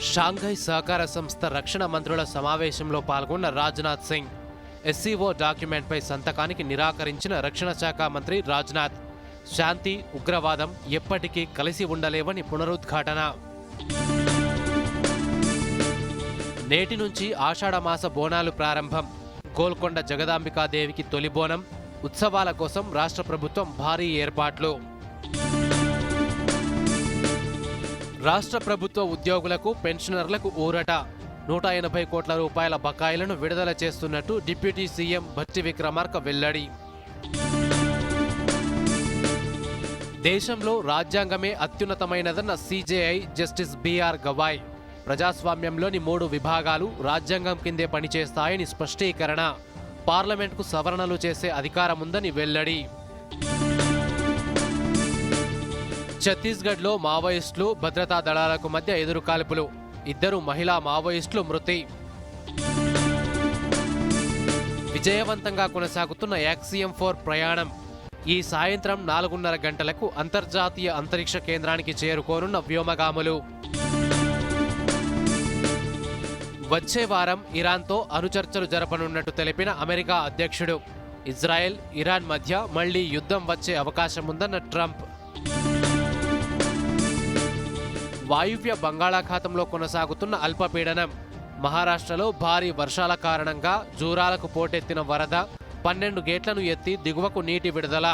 Shanghai సహకార సంస్థ రక్షణ మంత్రుల సమావేశంలో పాల్గొన్న రాజ్నాథ్ సింగ్. ఎస్సీఓ డాక్యుమెంట్పై సంతకానికి నిరాకరించిన రక్షణ శాఖ మంత్రి రాజ్నాథ్. శాంతి ఉగ్రవాదం ఎప్పటికీ కలిసి ఉండలేవని పునరుద్ఘాటన. నేటి నుంచి ఆషాఢమాస బోనాలు ప్రారంభం. గోల్కొండ జగదాంబికాదేవికి తొలి బోనం. ఉత్సవాల కోసం రాష్ట్ర ప్రభుత్వం భారీ ఏర్పాట్లు. రాష్ట్ర ప్రభుత్వ ఉద్యోగులకు పెన్షనర్లకు ఊరట. నూట ఎనభై కోట్ల రూపాయల బకాయిలను విడుదల చేస్తున్నట్టు డిప్యూటీ సీఎం భట్టి విక్రమార్క వెల్లడి. దేశంలో రాజ్యాంగమే అత్యున్నతమైనదన్న CJI Justice B R Gavai. ప్రజాస్వామ్యంలోని మూడు విభాగాలు రాజ్యాంగం కిందే పనిచేస్తాయని స్పష్టీకరణ. పార్లమెంట్కు సవరణలు చేసే అధికారముందని వెల్లడి. ఛత్తీస్గఢ్లో మావోయిస్టులు భద్రతా దళాలకు మధ్య ఎదురుకాల్పులు ఇద్దరు మహిళా మావోయిస్టులు మృతి. విజయవంతంగా కొనసాగుతున్న యాక్సియం ఫోర్ ప్రయాణం. ఈ సాయంత్రం నాలుగున్నర గంటలకు అంతర్జాతీయ అంతరిక్ష కేంద్రానికి చేరుకోనున్న వ్యోమగాములు. వచ్చే వారం ఇరాన్తో అనుచర్చలు జరపనున్నట్టు తెలిపిన అమెరికా అధ్యక్షుడు. ఇజ్రాయెల్ ఇరాన్ మధ్య మళ్ళీ యుద్ధం వచ్చే అవకాశం ఉందన్న ట్రంప్. వాయువ్య బంగాళాఖాతంలో కొనసాగుతున్న అల్పపీడనం. మహారాష్ట్రలో భారీ వర్షాల కారణంగా జూరాలకు పోటెత్తిన వరద పన్నెండు గేట్లను ఎత్తి దిగువకు నీటి విడుదల.